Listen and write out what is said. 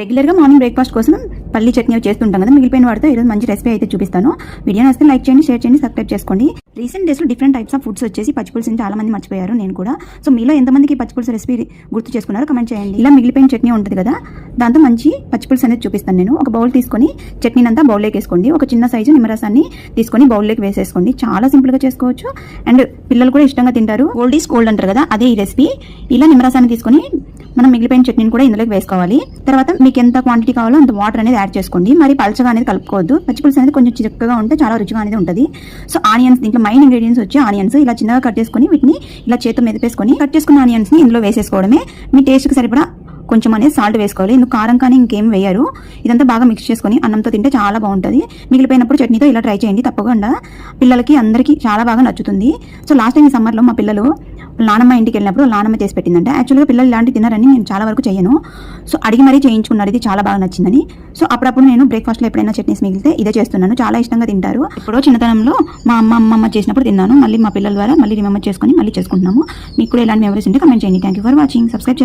రెగ్యులర్గా morning breakfast కోసం పల్లి చట్నీ చేస్తుంటాం కదా మిగిలిపోయిన వాటితో ఈరోజు మంచి రెసిపీ అయితే చూపిస్తాను. వీడియో నచ్చితే లైక్ చేయండి షేర్ చేయండి సబ్స్క్రైబ్ చేసుకోండి. రీసెంట్ డేస్లో డిఫరెంట్ టైప్స్ ఆఫ్ ఫుడ్స్ వచ్చేసి పచ్చిపులుసుని చాలా మంది మర్చిపోయారు నేను కూడా. సో మీలో ఎంతమందికి పచ్చిపులుసు రెసిపీ గుర్తు చేసుకున్నారో కమెంట్ చేయండి. ఇలా మిగిలిపోయిన చట్నీ ఉంటుంది కదా దాంతో మంచి పచ్చిపులుసు అనేది చూపిస్తాను నేను. ఒక బౌల్ తీసుకొని చట్నీని అంతా బౌల్లోకి వేసుకోండి. ఒక చిన్న సైజు నిమ్మరసాన్ని తీసుకొని బౌల్లోకి వేసేసుకోండి. చాలా సింపుల్గా చేసుకోవచ్చు. అండ్ పిల్లలు కూడా ఇష్టంగా తింటారు. ఓల్డ్ ఈస్ గోల్డ్ అంటారు కదా అదే ఈ రెసిపీ. ఇలా నిమ్మరసాన్ని తీసుకొని మనం మిగిలిపోయిన చట్నీని కూడా ఇందులోకి వేసుకోవాలి. తర్వాత మీకు ఎంత క్వాంటిటీ కావాలో అంత వాటర్ అనేది యాడ్ చేసుకోండి. మరి పలచగా అనేది కలుపుకోవద్దు. పచ్చిపులుసు అనేది కొంచెం చిక్కగా ఉంటే చాలా రుచిగా అనేది ఉంటుంది. సో ఆనియన్స్ దీంట్లో మెయిన్ ఇంగ్రీడియంట్స్ వచ్చి ఆనియన్స్ ఇలా చిన్నగా కట్ చేసుకొని వీటిని ఇలా చేతితో మెదిపేసుకొని కట్ చేసుకున్న ఆనియన్స్ని ఇందులో వేసేసుకోవడమే. మీ టేస్ట్కి సరిపడా కొంచెం అనేది సాల్ట్ వేసుకోవాలి. ఇందుకు కారం కానీ ఇంకేం వేయరు. ఇదంతా బాగా మిక్స్ చేసుకొని అన్నంతో తింటే చాలా బాగుంటుంది. మిగిలిపోయినప్పుడు చట్నీతో ఇలా ట్రై చేయండి. తప్పకుండా. పిల్లలకి అందరికీ చాలా బాగా నచ్చుతుంది. సో లాస్ట్ టైం ఈ సమ్మర్లో మా పిల్లలు నానమ్మ ఇంటికి వెళ్ళినప్పుడు నానమ్మ చేసి పెట్టిందంటే. యాక్చువల్గా పిల్లలు ఇలాంటి తిన్నారని నేను చాలా వరకు చేయను. సో అడిగి మరీ చేయించుకున్నారు. ఇది చాలా బాగా నచ్చిందని. సో అప్పుడప్పుడు నేను బ్రేక్ఫాస్ట్లో ఎప్పుడైనా చట్నీస్ మిగిలితే ఇదే చేస్తున్నాను. చాలా ఇష్టంగా తింటారు. ఇప్పుడు చిన్నతనంలో మా అమ్మ అమ్మమ్మ చేసినప్పుడు తిన్నాను. మళ్ళీ మా పిల్లల ద్వారా మళ్ళీ రిమెంబర్ చేసుకొని మళ్ళీ చేసుకుంటున్నాము. మీకు కూడా ఇలాంటి మెమరీస్ ఉంటే కమెంట్ చేయండి. Thank you for watching subscribe